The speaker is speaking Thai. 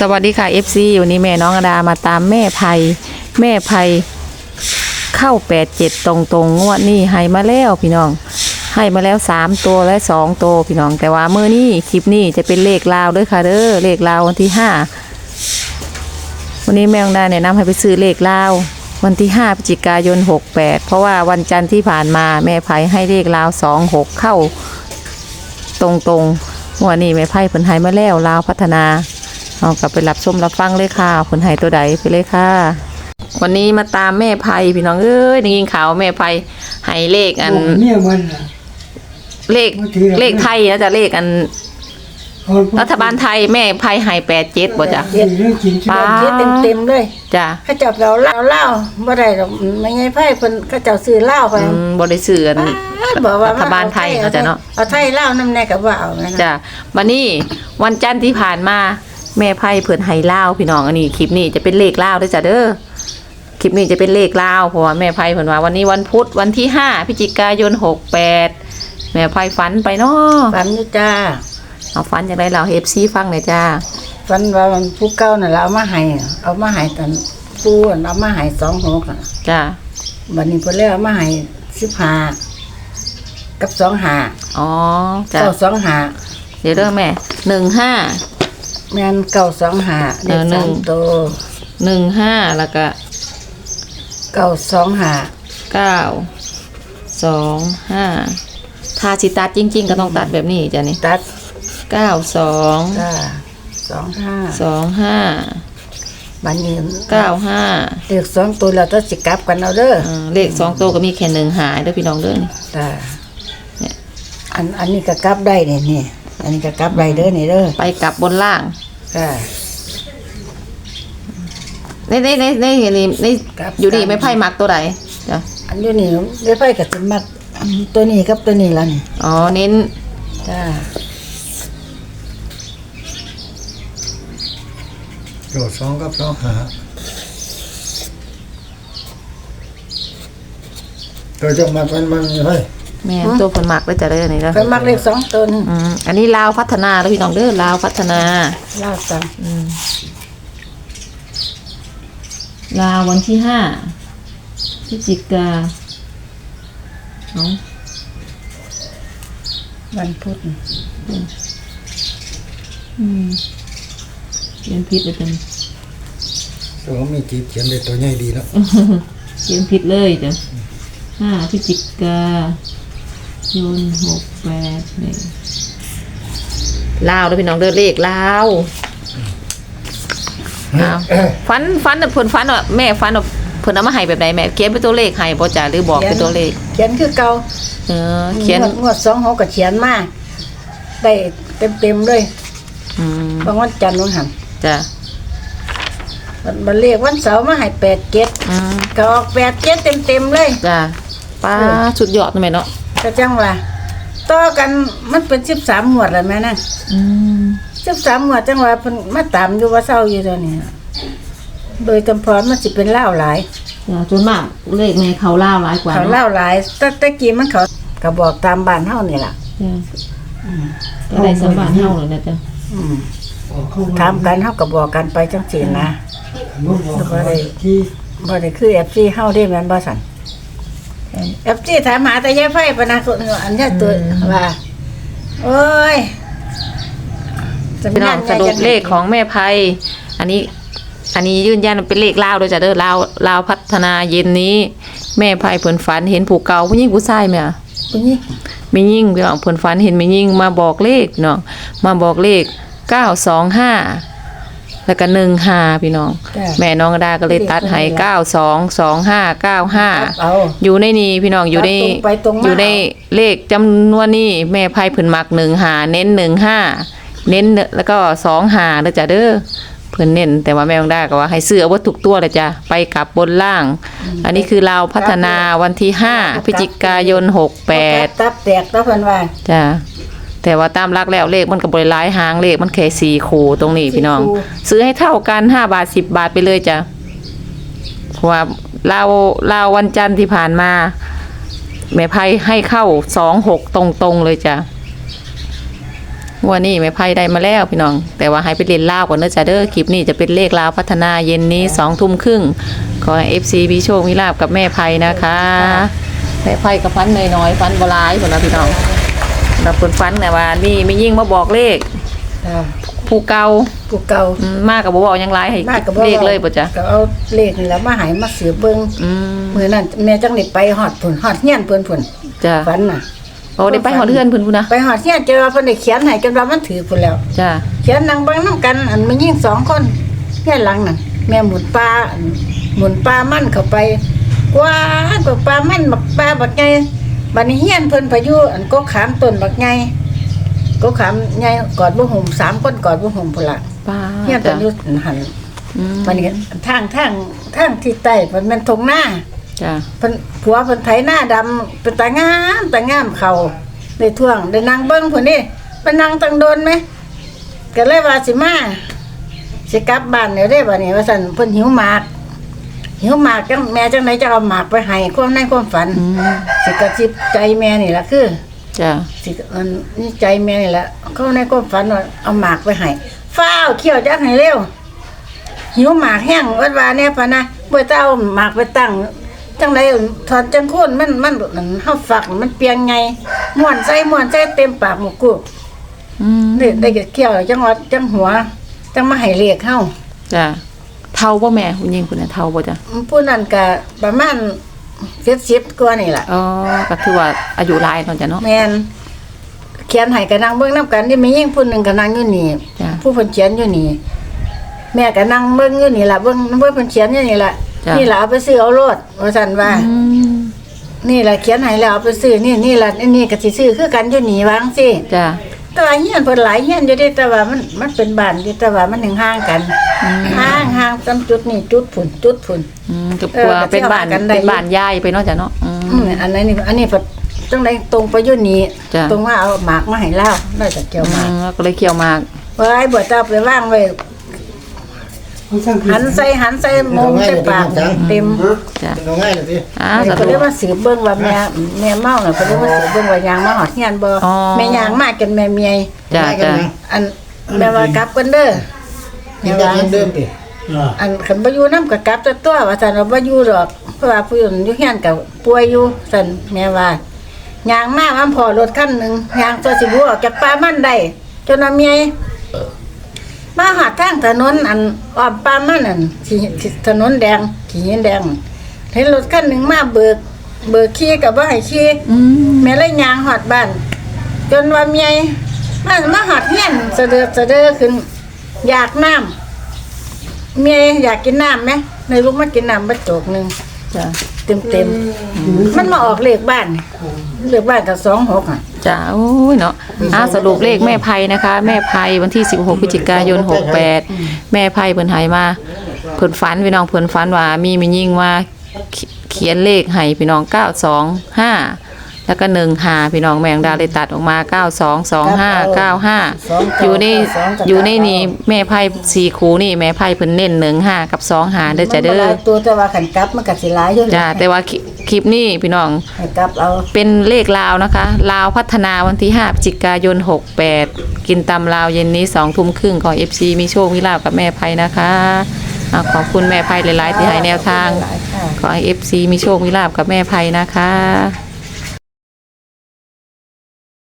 สวัสดีค่ะ FC วันนี้แม่น้องอดามาตามแม่ไพแม่ไพเข้าแปดเจ็ดตรงตรงงวดนี้ให้มาแล้วพี่น้อง ให้มาแล้วสามตัวและสองตัวพี่น้องแต่ว่าเมื่อนี้คลิปนี้จะเป็นเลขลาวด้วยค่ะเด้อเลขลาววันที่ห้าวันนี้แม่น้องดาแนะนำให้ไปซื้อเลขลาววันที่ห้าพฤศจิกายนหกแปดเพราะว่าวันจันทร์ที่ผ่านมาแม่ไพให้เลขลาวสองหกเข้าตรงตรงๆ งวดนี้แม่ไพ่ผลหายมาแล้วลาวพัฒนาเอากลับไปรับชมรับฟังเลยค่ะผลหายตัวใดไปเลยค่ะ วันนี้มาตามแม่ไพ่พี่น้องเอ้ยได้ยินข่าวว่าแม่ไพ่ให้เลขอันเมียมันน่ะเลขบางทีเราเลขไทยนะจ๊ะเลขอันคนพูด รัฐบาลไทยแม่ไพ่ให้แปดเจ็ดบ่จ้ะเรื่องกินที่ป้าบ้านเต็มเต็มๆเลยจ้ะเขาจับเราเล่าเล่าบ่ได้หรอกไม่ไงไพ่เพิ่นเขาเจ้าซื้อเหล้าไปอืมบริสื่ออันบอกว่ารัฐบาลไทยเขาจะเนาะเอาไทยเหล้านำแน่ก็ว่าเอานะจ้ะวันนี้วันจันทร์ที่ผ่านมาแม่ไพ่เพิ่นให้ลาวพี่น้องอันนี้คลิปนี้จะเป็นเลขลาวด้วยจ้ะเด้อคลิปนี้จะเป็นเลขลาวเพราะว่าแม่ไพ่เพิ่นว่าวันนี้วันพุธวันที่ห้าพฤศจิกายนหกแปดแม่ไพ่ฝันไปเนาะฝันอยู่จ้า เอาฝันจากไรเราเอฟซีฟังหน่อยจ้าฝันว่ามันผู้เก่าน่ะเราเอามาให้เอามาให้ตอนปูน่ะเอามาให้สองหกน่ะจ้าบัดนี้เพิ่นเลยเอามาให้สิบห้ากับสองห้าอ๋อจ้าเก้าสองห้าเดี๋ยวเด้อแม่หนึ่งห้าแม่นเก้าสองห้าเด็กเออหนึ่สางมตัวหนึ่งห้าแล้วก็เก้าสองห้าเก้าสองห้าถ้าสิตัดจริง ๆ ก็ต้องตัดแบบนี้จ้ะนี่ตัด เก้าสองจ้าสองห้าสองห้าบัดนี้เก้าห้าเด็กสองตัวเราต้องสิกลับกันเอาเด้ออ่าเลขสองตัวก็มีแค่หนึ่งหายเด้อพี่น้องเด้อนี่ จ้าเนี่ย อันอันนี้ก็กลับได้เนี่ยนี่ อันนี้ก็กลับได้เด้อนี่เด้อไปกลับบนล่าง จ้า ในในในในในในครับ อยู่ดีไม่ไพ่มักตัวใดจ้ะอันนี้นี่ได้ไปกับสิมักอันตัวนี้กับตัวนี้แล้วนี่อ๋อเน้นจ้า โดดสองกับสองหาตัวจะมาเป็นมันให้แม่นตัวผลมักแล้วจะเด้อนี่เด้อไปมักเลขสองตัวนี่อืมอันนี้ลาวพัฒนาแล้วพี่น้องเด้อลาวพัฒนา ลาสังอืมลาววันที่ห้าพฤศจิกาเนาะวันพุธอืม เขียนผิดเลยจังตัวมีจีบเขียนได้ตัวใหญ่ดีแล้วเขียนผิดเลยจ้ะห้าพฤศจิกายนหกแปดเนี่ยลาวแล้วพี่น้องเด้อเลขลาวอ้าวฟันฟันน่ะเพิ่นฟันว่าแม่ฟันว่าเพิ่นเอามาให้แบบไหนแม่เขียนเป็นตัวเลขให้บ่จ้ะหรือบอกเป็นตัวเลข เขียนคือเก่าเออเขียนงวดงวดสองหกก็เขียนมาได้เต็มเต็มๆเลยอืมบางวันจันทร์วันหัน จ้ะวันบันเลขวันเสาร์มาให้แปดเจ็ดอืม ก็ออกแปดเจ็ดเต็มเต็มๆเลย จ้ะป้าสุดยอดนะแม่เนาะก็จังว่าต่อกันมันเป็นสิบสามหมวดแล้วแม่นั่นอืมสิบสามหมวดจังว่าเพิ่นมาตามอยู่ว่าเศร้าอยู่ตอนนี้โดยจำพรมันสิเป็นเล่าวหลาย จ้ะจนมากเลขแม่เขาล่าวหลายกว่าเขาเนาะเล่าวหลายแต่ตะกี้มันเขาก็บอกตามบ้านเฮานี่ล่ะ จ้ะก็ได้สมบัติเฮาเลยนะจ้ะอืม ถามกันเฮาก็บอกกันไปจังซี่นะลูกบอกว่าที่บ่ได้คือ FC เฮาได้แม่นบ่สั่น FC ถามหาแต่ยายไฟปะนะคนอันเนี้ยตัวว่าโอ้ยพี่น้องสรุปเลขของแม่ไพอันนี้ อันนี้ยืนยันว่าเป็นเลขลาวโดยจ้ะเด้อลาวลาวพัฒนาเย็นนี้ แม่ไพเพิ่นฝันเห็นผู้เก่าผู้หญิงผู้ชายแม่อะผู้นี้แม่ยิ่งพี่น้องเพิ่นฝันเห็นแม่ยิ่งมาบอกเลขพี่น้องมาบอกเลข เก้าสองห้าแล้วก็หนึ่งห้าพี่น้อง จ้ะ แม่น้องดาก็เลยตัดให้เก้าสองสองห้าเก้าห้า เอา อยู่ในนี้พี่น้องอยู่ในตัดตรงไปตรงมาอยู่ในเลขจำนวนนี้แม่ไพ่เพิ่นมักหนึ่งหาเน้นหนึ่งห้าเน้นแล้วก็สองหาเด้อจ้ะเด้อเพิ่นเน้นแต่ว่าแม่น้องดาก็ว่าให้ซื้อเอาไวัตถุกตัวเลยจ้ะไปกลับบนล่าง อันนี้คือเราวพัฒนาวันที่ห้าพฤศจิกายนหกแปดตับแตกตะเพิ่นว่าจ้ะ แต่ว่าตามรักแล้วเลขมันก็บริหลายหางเลขมันแค่สี่คูตรงนี้พี่น้อง ซื้อให้เท่ากันห้าบาทสิบบาทไปเลยจ้ะเพราะว่าเราเราวันจันทร์ที่ผ่านมาแม่ไพ่ให้เข้าสองหกตรงๆเลยจ้ะงวดนี้แม่ไพ่ได้มาแล้วพี่น้อง แต่ว่าให้ไปเรียนลาวก่อนเด้อจ้าเด้อคลิปนี้จะเป็นเลขลาวพัฒนาเย็นนี้สองทุ่มครึ่งขอให้ FC มีโชคมีลาบกับแม่ไพ่นะคะแม่ไพ่กับฟันน้อยๆฟันบ่หลายพุ่นล่ะพี่น้อง รับเพิ่นฟันแต่ว่านี่ไม่ยิ่งมาบอกเลขจ้ะผู้เก่าผู้เก่าอืมมากกับบ่บอกหยังหลายให้มากก็บ่เลขเลยบ่จ้ะก็เอาเลขนี่แหละมาใหายมาสืบเบิ่งอืมมื้อนั้นแม่จังได้ไปฮอดพุ่นฮอดเฮียนเพิ่นพุ่นจ้ะฝันน่ะโอ้ได้ไปหอเทือนเพิ่นพุ่นนะไปฮอดเฮียนเจอว่าเพิ่นได้เขียนให้จนว่ามันถือพุ่นแล้ว จ้ะเขียนนั่งเบิ่งนํกันอันมันยิ่งสองคนเฮียนหลังนั่นแม่หมุนปลาอันหมุนปลามันเข้าไปกว้างกว่าปลามันบักปลาบักใหญ่ บัดนี้เฮียนเพิ่นพายุอันก็ขามต้นบักใหญ่ก็ขามใหญ่กอดบ่ห่มสามคนกอดบ่ห่มพุ่นล่ะป้าเฮียนเพิ่จ้ะนอยู่หันอืมมันก็ทางทางทางที่ใต้มันเป็นทงหน้าจ้ะเพิ่นผัวเพิ่นไถหน้าดำเป็นตางามตางามเขาได้ท่วงได้นางเบิ้งพุ่นนี่เป็นนางตังโดนไหมก็เลยว่าสิมาสิกลับบ้านเดี๋ยวได้บ่นี่ว่าซั่นเพิ่นหิวหมาก หิวหมากจังแม่จังไหนจะเอาหมากไปให้ความในความฝันอืมสิกระซิบใจแม่นี่ล่ะคือจ้ะสิอันนี่ใจแม่นี่แหละเขาในความฝันว่าเอาหมากไปให้ฟ้าวเขี้ยวจักให้เร็วหิวหมากแห้งวัดวาเนี่ยพะนะเมื่อเจ้าหมากไปตั้งจังไดถอนจังโคนมันมันมันเฮาฝักมันเปียงไงม่วนใส่ม่วนใส่เต็มปากหมกกูอืมได้ได้เขี้ยวจังหวัดจังหัว จังมาให้เรียกเฮาจ้ะเท่าบ่แม่คุณยิงคุณน่ะเท่าบ่จ้ะผู้นั้นก็ประมาณ70กว่านี่ล่ะอ๋อก็คือว่าอายุหลายเนาะจ้ะเนาะแม่นเขียนให้ก็นั่งเบิ่งนํกันนี่มียิ่งผู้หนึงก็นั่งอยู่นี่จ้ะผู้เพิ่นเขียนอยู่นี่แม่ก็นั่งเบิ่งอยู่นี่ล่ะเบิ่งเบิ่งเพิ่นเขียนอยู่นี่ล่ะจ้ะนี่ล่ะเอาไปซื้อเอาโลดว่าซั่นว่าอืมนี่ล่ะเขียนให้แล้วเอาไปซื้อนี่นี่ล่ะนี่นี่ก็สิซื้อคือกันอยู่นี่วาจั่งสิจ้ะ แต่ว่าเฮียนเพิ่นหลายเฮียนอยู่เด้แต่ว่ามันมันเป็นบ้านอยู่แต่ว่ามันห่างๆกันห่างห่างๆตํจุดนี่จุดผุนจุดผุนอืมก็เออกลัวก็เป็นบ้านเที่ยวหากันได้ เป็นบ้านยายไปเนาะจ้ะเนาะอืม อืมอันนั้นนี่อันนี้เพิ่นจังไดตรงไปอยู่นี่จ้ะ ตรงว่าเอาหมากมาให้เราได้จากเกี่ยวหมากอืมก็เลยเคี่ยวหมาก ไว้บ่เจ้าไปวางไว้ หันใส่หันใส่มงใส่ปากเต็มจ้ะเป็นเอาง่ายเลยสิอ่าอันสนี้เขารุเรียปกว่าสืบเบิ่งว่าแม่แม่เมาน่ะเขาเรียกว่าสืบเบิ่งว่ายางมาหอดเฮียนบ่อ๋อแม่ยางมากันแม่เมียจ้ะจ้ะอันแม่ว่ากลับกันเด้อยัแม่งว่ายังเดิมติอันคันบ่อยู่นำก็กลับแต่ตัวว่าซั่นว่าบ่อยู่ดอกเพราะว่าผู้อื่นอยู่เฮียนก็ป่วยอยู่ซั่นแม่ว่ายางมามันพอรถคันหนึงยางตัวสิบ่ออกจากป่ามันได้จนว่าเมีย มาหาทางถนนอันอ้อมป่ามันอันที่ที่ถนนแดงที่หินแดงเห็นรถคันหนึงมาเบิก เบิกขี่ก็บ่ให้ขี่อืมแม่เลยยางหอดบ้าน จนว่าเมียมามาหอดเฮียนเสะเดือดเสะเดือขึ้น อยากน้ำเมียอยากกินน้ำไหมในลูกมากินน้ำบัดโจกหนึ่งจ้ะเต็มเต็มๆมันมาออกเลขบ้านเลขบ้านกับสองหกอะ จ้ะโอ้ยเนาะอ่าสรุปเลขแม่ไพนะคะ แม่ไพวันที่ 16พฤศจิกายน 68 แม่ไพเพิ่นใหายมาเพิ่นฝันพี่น้องเพิ่นฝันว่ามีมียิ่งมาเขีเขียนเลขให้พี่น้อง 925 แล้วก็1 5พี่น้องแมงดาเลยตัดออกมา 9225 95 อยู่ในอยู่ในนี่แม่ไพ่สี่คูนี่แม่ไพ่เพิ่นเน้นหนึ่งห้ากับสองหาเด้อจ้ะเด้มันบ่หอลายตัวแต่ว่าขันกลับมันก็สิหลายอยู่จ้าแต่ว่า คลิคลิปนี้พี่น้อง ให้กลับเอาเป็นเลขลาวนะคะ ลาวพัฒนาวันที่5พฤศจิกายน 68 กินตำลาวเย็นนี้2ทุ่มครึ่งขอ FC มีโชคมีลาบกับแม่ไพ่นะคะอ่าขอบคุณแม่ไพ่หลาย ๆ ที่ให้แนวทาง หลายค่ะ ขอให้ FC มีโชคมีลาบกับแม่ไพ่นะคะ